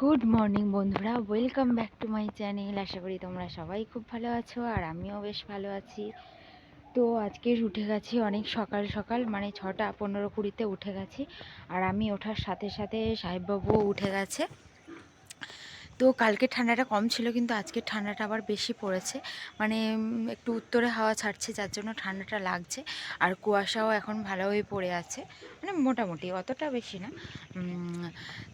Good morning বন্ধুরা। Welcome back to my channel আশা করি তোমরা সবাই খুব ভালো আছো, আর আমিও বেশ ভালো আছি। তো আজকে উঠে গেছি অনেক সকাল সকাল মানে ছটা পনেরো কুড়িতে উঠে গেছি। আর আমি ওঠার সাথে সাথে সাহেববাবুও উঠে গেছে। তো কালকে ঠান্ডাটা কম ছিল, কিন্তু আজকে ঠান্ডাটা আবার বেশি পড়েছে। মানে একটু উত্তরে হাওয়া ছাড়ছে, যার জন্য ঠান্ডাটা লাগছে। আর কুয়াশাও এখন ভালোই পড়ে আছে। মানে মোটামুটি, অতটা বেশি না।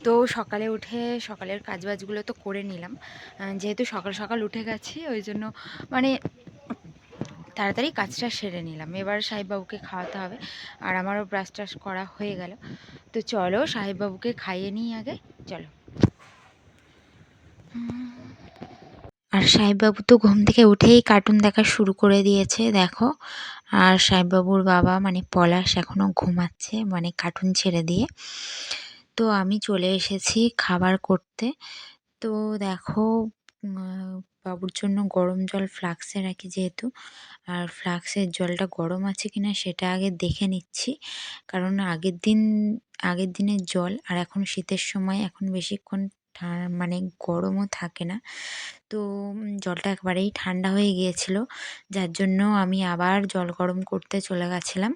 তো সকালে উঠে, সকালের কাজবাজগুলো তো করে নিলাম। যেহেতু সকাল সকাল উঠে গেছি, ওই জন্য মানে তাড়াতাড়ি কাজটা সেরে নিলাম। এবার সাহেববাবুকে খাওয়াতে হবে। আর আমারও ব্রাশ টাশ করা হয়ে গেল। তো চলো, সাহেববাবুকে খাইয়ে নিই আগে। চলো। আর সাহেববাবু তো ঘুম থেকে উঠেই কার্টুন দেখা শুরু করে দিয়েছে, দেখো। আর সাহেববাবুর বাবা মানে পলাশ এখনও ঘুমাচ্ছে মানে কার্টুন ছেড়ে দিয়ে। তো আমি চলে এসেছি খাবার করতে। তো দেখো বাবুর জন্য গরম জল ফ্লাক্সে রাখি যেহেতু। আর ফ্লাক্সের জলটা গরম আছে কিনা সেটা আগে দেখে নিচ্ছি। কারণ আগের দিন, আগের দিনের জল, আর এখন শীতের সময়, এখন বেশিক্ষণ মানে গরমও থাকে না। তো জলটা একবারেই ঠান্ডা হয়ে গিয়েছিল। যার জন্য আমি আবার জল গরম করতে চলে গেছিলাম।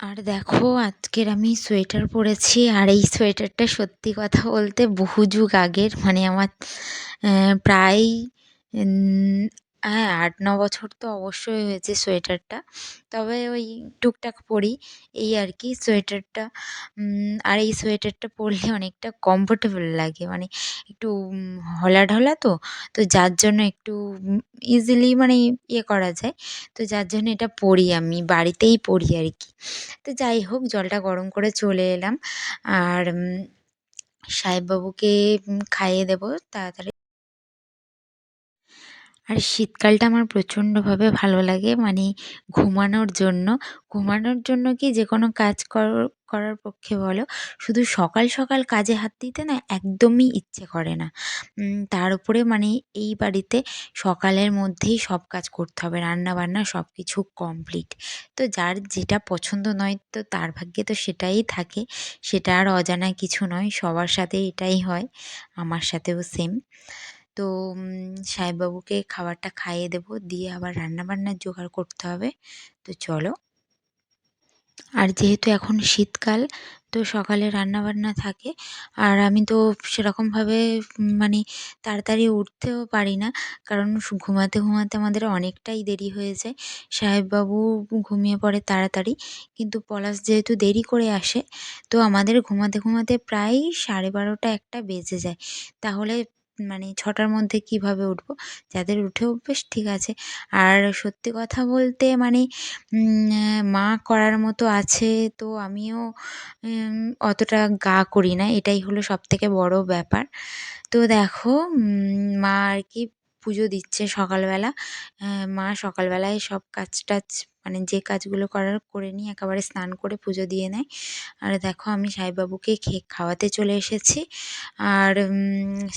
আর দেখো, আজকের আমি সোয়েটার পরেছি। আর এই সোয়েটারটা সত্যি কথা বলতে বহু যুগ আগের। মানে আমার প্রায় হ্যাঁ আট ন বছর তো অবশ্যই হয়েছে সোয়েটারটা। তবে ওই টুকটাক পরি, এই আর কি সোয়েটারটা আর এই সোয়েটারটা পরলে অনেকটা কমফোর্টেবল লাগে। মানে একটু হলা ঢলা তো তো যার জন্য একটু ইজিলি মানে ইয়ে করা যায়। তো যার জন্য এটা পরি আমি, বাড়িতেই পরি আর কি তো যাই হোক, জলটা গরম করে চলে এলাম। আর সাহেববাবুকে খাইয়ে দেবো, তাড়াতাড়ি আর শীতকালটা আমার প্রচণ্ডভাবে ভালো লাগে মানে ঘুমানোর জন্য। ঘুমানোর জন্য কি যে কোনো কাজ কর- করার পক্ষে বলো, শুধু সকাল সকাল কাজে হাত দিতে না একদমই ইচ্ছে করে না। তার উপরে মানে এই বাড়িতে সকালের মধ্যেই সব কাজ করতে হবে রান্না বান্না সব কিছু কমপ্লিট তো যার যেটা পছন্দ নয়, তো তার ভাগ্যে তো সেটাই থাকে। সেটা আর অজানা কিছু নয়, সবার সাথে এটাই হয়, আমার সাথেও সেম তো সাহেববাবুকে খাবারটা খাইয়ে দেবো, দিয়ে আবার রান্নাবান্নার জোগাড় করতে হবে। তো চলো। আর যেহেতু এখন শীতকাল, তো সকালে রান্নাবান্না থাকে। আর আমি তো সেরকমভাবে মানে তাড়াতাড়ি উঠতেও পারি না, কারণ ঘুমাতে ঘুমাতে আমাদের অনেকটাই দেরি হয়ে যায়। সাহেববাবু ঘুমিয়ে পড়ে তাড়াতাড়ি, কিন্তু পলাশ যেহেতু দেরি করে আসে, তো আমাদের ঘুমাতে ঘুমাতে প্রায় সাড়ে বারোটা একটা বেজে যায়। তাহলে মানে ছটার মধ্যে কীভাবে উঠবো? যাদের উঠে অভ্যেস, ঠিক আছে। আর সত্যি কথা বলতে মানে মা করার মতো আছে তো আমিও অতটা গা করি না। এটাই হলো সবথেকে বড় ব্যাপার। তো দেখো মা আর কি পুজো দিচ্ছে সকালবেলা। মা সকালবেলায় সব কাজ টাজ মানে যে কাজগুলো করার, করে নিয়ে একেবারে স্নান করে পুজো দিয়ে নেয়। আর দেখো আমি সাহেববাবুকে খেয়ে, খাওয়াতে চলে এসেছি। আর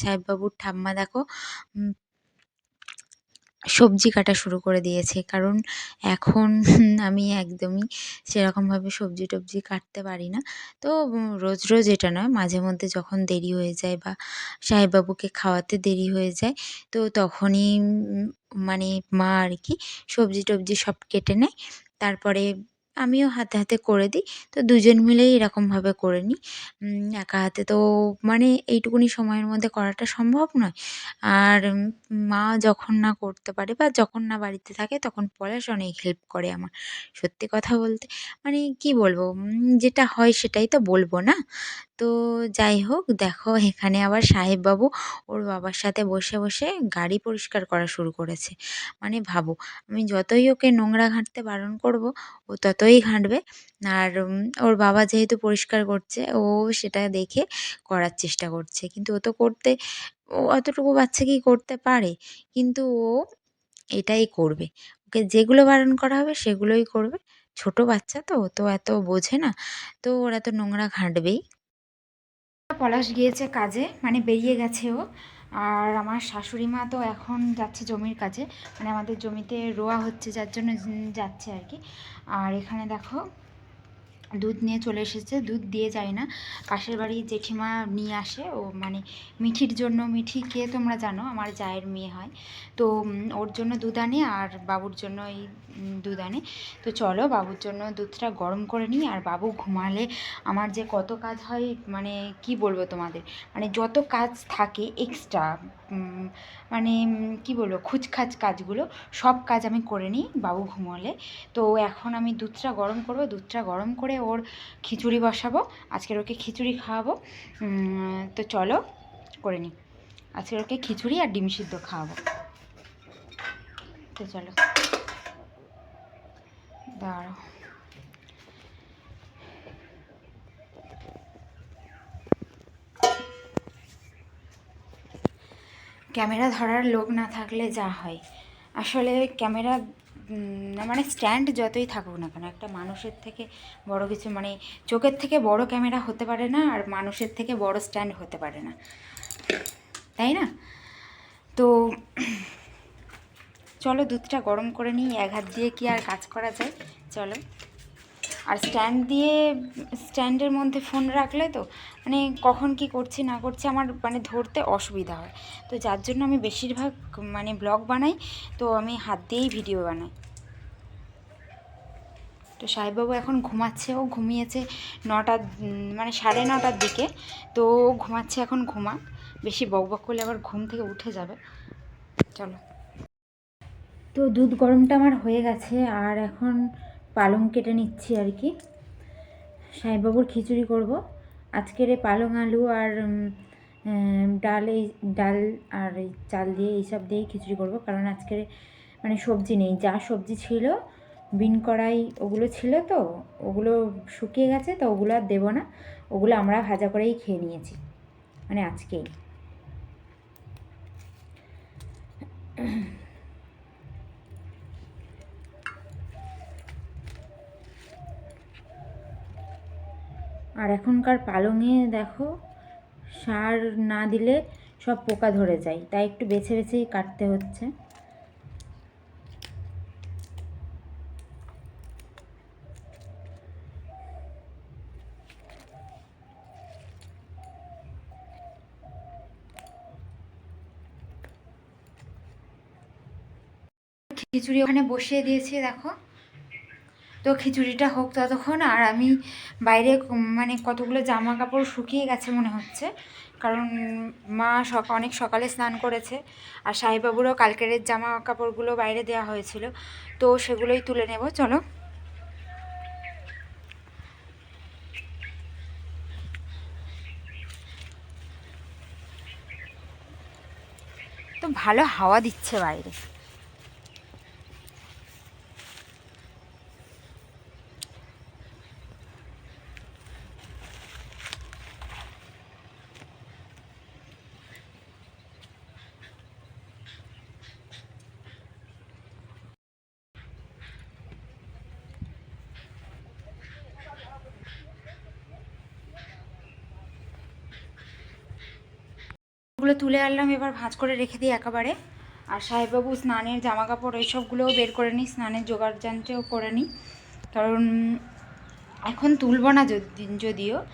সাহেববাবুর ঠাম্মা দেখো সবজি কাটা শুরু করে দিয়েছে। কারণ এখন আমি একদমই সেরকমভাবে সবজি টবজি কাটতে পারি না। তো রোজ রোজ এটা নয়, মাঝে মধ্যে যখন দেরি হয়ে যায় বা সাহেববাবুকে খাওয়াতে দেরি হয়ে যায়, তো তখনই মানে মা আর কি সবজি টবজি সব কেটে নেয়। তারপরে আমিও হাতে হাতে করে দিই। তো দুজন মিলেই এরকমভাবে করে নিই। একা হাতে তো মানে এইটুকুনি সময়ের মধ্যে করাটা সম্ভব নয়। আর মা যখন না করতে পারে বা যখন না বাড়িতে থাকে তখন পলাশ অনেক হেল্প করে আমার। সত্যি কথা বলতে মানে কি বলব যেটা হয় সেটাই তো বলব না? তো যাই হোক, দেখো এখানে আবার সাহেববাবু ওর বাবার সাথে বসে বসে গাড়ি পরিষ্কার করা শুরু করেছে। মানে ভাবো, আমি যতই ওকে নোংরা ঘাঁটতে বারণ করব, ও ততই ঘাঁটবে। আর ওর বাবা যেহেতু পরিষ্কার করছে, ও সেটা দেখে করার চেষ্টা করছে। কিন্তু ও তো করতে, ও অতটুকু বাচ্চা কি করতে পারে? কিন্তু ও এটাই করবে। ওকে যেগুলো বারণ করা হবে সেগুলোই করবে। ছোট বাচ্চা তো তো এত বোঝে না। তো ওরা তো নোংরা ঘাঁটবেই। পলাশ গিয়েছে কাজে মানে বেরিয়ে গেছে ও। আর আমার শাশুড়ি মা তো এখন যাচ্ছে জমির কাজে মানে আমাদের জমিতে রোয়া হচ্ছে, যার জন্য যাচ্ছে আর কি। আর এখানে দেখো দুধ নিয়ে চলে এসেছে। দুধ দিয়ে যায় না। পাশের বাড়ি জেঠিমা নিয়ে আসে। ও মানে মিঠির জন্য, মিঠি কে তোমরা জানো? আমার জায়ের মেয়ে হয়। তো ওর জন্য দুধ আনে আর বাবুর জন্য এই দুধ আনে। তো চলো, বাবুর জন্য দুধটা গরম করে নিই আর বাবু ঘুমালে আমার যে কত কাজ হয় মানে কি বলব তোমাদের? মানে যত কাজ থাকে এক্সট্রা মানে কি বলব, খুচখাচ কাজগুলো, সব কাজ আমি করে নিই বাবু ঘুমালে তো এখন আমি দুধটা গরম করব, দুধটা গরম করে ওর খিচুড়ি বসাবো, আজকের ওকে খিচুড়ি খাওয়াবো। তো চলো, করে নিই। আজকের ওকে খিচুড়ি আর ডিম সিদ্ধ খাওয়াবো। তো চলো। দাঁড়াও। ক্যামেরা ধরার লোক না থাকলে যা হয়। আসলে ক্যামেরা মানে স্ট্যান্ড যতই থাকুক না কেন, একটা মানুষের থেকে বড় কিছু মানে চোখের থেকে বড় ক্যামেরা হতে পারে না, আর মানুষের থেকে বড় স্ট্যান্ড হতে পারে না। তাই না? তো চলো দুধটা গরম করে নিই, এক হাত দিয়ে কি আর কাজ করা যায়? চলো। আর স্ট্যান্ড দিয়ে স্ট্যান্ডের মধ্যে ফোন রাখলে তো মানে কখন কি করছি, না করছি আমার মানে ধরতে অসুবিধা হয়। তো যার জন্য আমি বেশিরভাগ মানে ব্লগ বানাই, তো আমি হাত দিয়েই ভিডিও বানাই। তো সাহেববাবু এখন ঘুমাচ্ছে, ও ঘুমিয়েছে নটা মানে সাড়ে নটার দিকে, তো ও ঘুমাচ্ছে এখন ঘুমা বেশি বক বক করলে আবার ঘুম থেকে উঠে যাবে। চলো। তো দুধ গরমটা আমার হয়ে গেছে, আর এখন পালং কেটে নিচ্ছি আর কি। সাহেববাবুর খিচুড়ি করব। আজকের এই পালং আলু আর ডাল এই, ডাল আর এই চাল দিয়ে এইসব দিয়েই খিচুড়ি করব। কারণ আজকের মানে সবজি নেই। যা সবজি ছিল, বিন কড়াই ওগুলো ছিল তো, ওগুলো শুকিয়ে গেছে তো ওগুলো আর দেবো না। ওগুলো আমরা ভাজা করেই খেয়ে নিয়েছি। মানে আজকেই। আর এখনকার পালংয়ে দেখো, সার না দিলে সব পোকা ধরে যায়। তাই একটু বেছে বেছেই কাটতে হচ্ছে। খিচুড়ি ওখানে বসিয়ে দিয়েছি, দেখো। তো খিচুড়িটা হোক ততক্ষণ, আর আমি বাইরে মানে কতগুলো জামা কাপড় শুকিয়ে গেছে মনে হচ্ছে। কারণ মা অনেক সকালে স্নান করেছে, আর সাহেবাবুরও কালকের জামা কাপড়গুলো বাইরে দেওয়া হয়েছিল। তো সেগুলোই তুলে নেব, চলো। তো ভালো হাওয়া দিচ্ছে বাইরে। ওগুলো তুলে আনলাম, এবার ভাঁজ করে রেখে দিই একেবারে। আর সাহেববাবু স্নানের জামা কাপড় এইসবগুলোও বের করে নিই, স্নানের জোগাড় যন্ত্রেও করে নিই। কারণ এখন তুলব না যদি- যদিও।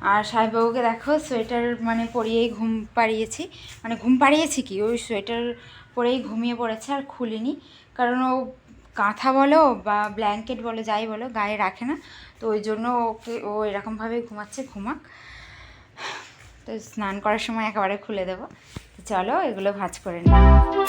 আর সাহেববাবুকে দেখো, সোয়েটার মানে পরিয়েই ঘুম পাড়িয়েছি। মানে ঘুম পাড়িয়েছি কি? ওই সোয়েটার পরেই ঘুমিয়ে পড়েছে আর খুলিনি। কারণ ও কাঁথা বলো বা ব্ল্যাঙ্কেট বলো, যাই বলো, গায়ে রাখে না। তো ওই জন্য ওকে ও এরকমভাবে ঘুমাচ্ছে, ঘুমাক। তো স্নান করার সময় একেবারে খুলে দেবো। তো চলো এগুলো ভাজ করে নিই।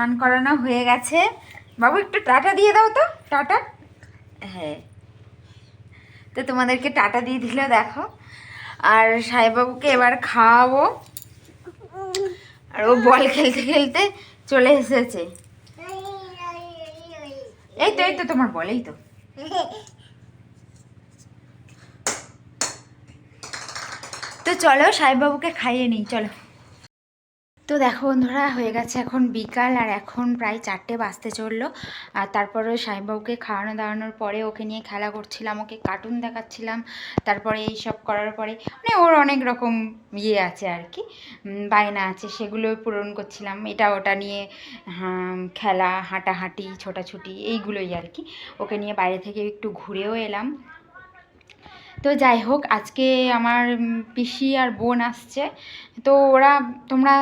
স্নান করানো হয়ে গেছে। বাবু একটু টাটা দিয়ে দাও তো টাটা। হ্যাঁ। তো তোমাদেরকে টাটা দিয়ে দিল দেখো। আর সাহেবাবুকে এবার খাওয়াবো। আর ও বল খেলতে খেলতে চলে এসেছে। এই তো এই তো তোমার বল এই তো। তো চলো সাহেববাবুকে খাইয়ে নিই চলো। তো দেখো বন্ধুরা, হয়ে গেছে এখন বিকাল আর এখন প্রায় চারটে বাজতে চলল। আর তারপরে সাহেববাবুকে খাওয়ানো দাওয়ানোর পরে ওকে নিয়ে খেলা করছিলাম, ওকে কার্টুন দেখাচ্ছিলাম। তারপরে এই সব করার পরে মানে ওর অনেক রকম ইয়ে আছে আর কি বায়না আছে সেগুলো পূরণ করছিলাম। এটা ওটা নিয়ে খেলা, হাঁটাহাঁটি, ছোটাছুটি, এইগুলোই আর কি। ওকে নিয়ে বাইরে থেকে একটু ঘুরেও এলাম। তো যাই হোক, আজকে আমার পিসি আর বোন আসছে। তো ওরা, তোমরা,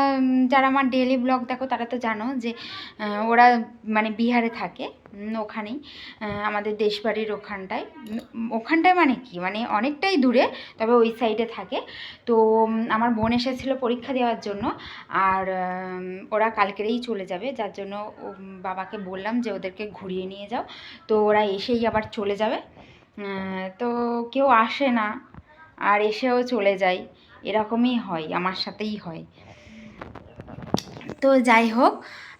যারা আমার ডেলি ব্লগ দেখো, তারা তো জানো যে ওরা মানে বিহারে থাকে ওখানেই আমাদের দেশবাড়ির ওখানটায়। ওখানটায় মানে কি? মানে অনেকটাই দূরে, তবে ওই সাইডে থাকে। তো আমার বোন এসেছিল পরীক্ষা দেওয়ার জন্য, আর ওরা কালকেরেই চলে যাবে, যার জন্য বাবাকে বললাম যে ওদেরকে ঘুরিয়ে নিয়ে যাও। তো ওরা এসেই আবার চলে যাবে। তো কেউ আসে না আর এসেও চলে যায়। এরকমই হয় আমার সাথেই হয়। তো যাই হোক,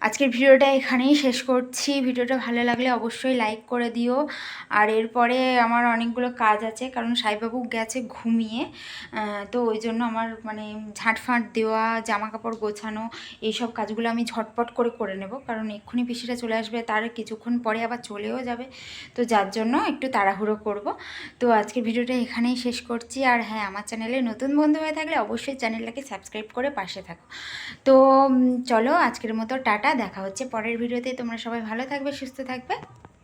আজকের ভিডিওটা এখানেই শেষ করছি। ভিডিওটা ভালো লাগলে অবশ্যই লাইক করে দিও। আর এরপরে আমার অনেকগুলো কাজ আছে, কারণ সাইবাবু গেছে ঘুমিয়ে। তো ওই জন্য আমার মানে ঝাঁটফাঁট দেওয়া জামা কাপড় গোছানো, এইসব কাজগুলো আমি ঝটপট করে করে নেব। কারণ এক্ষুনি পিসিটা চলে আসবে, তার কিছুক্ষণ পরে আবার চলেও যাবে। তো যার জন্য একটু তাড়াহুড়ো করব। তো আজকের ভিডিওটা এখানেই শেষ করছি। আর হ্যাঁ আমার চ্যানেলে নতুন বন্ধু হয়ে থাকলে অবশ্যই চ্যানেলটাকে সাবস্ক্রাইব করে পাশে থাকো। তো চলো আজকের মতো টাটা দেখা হচ্ছে পরের ভিডিওতে। তোমরা সবাই ভালো থাকবে সুস্থ থাকবে।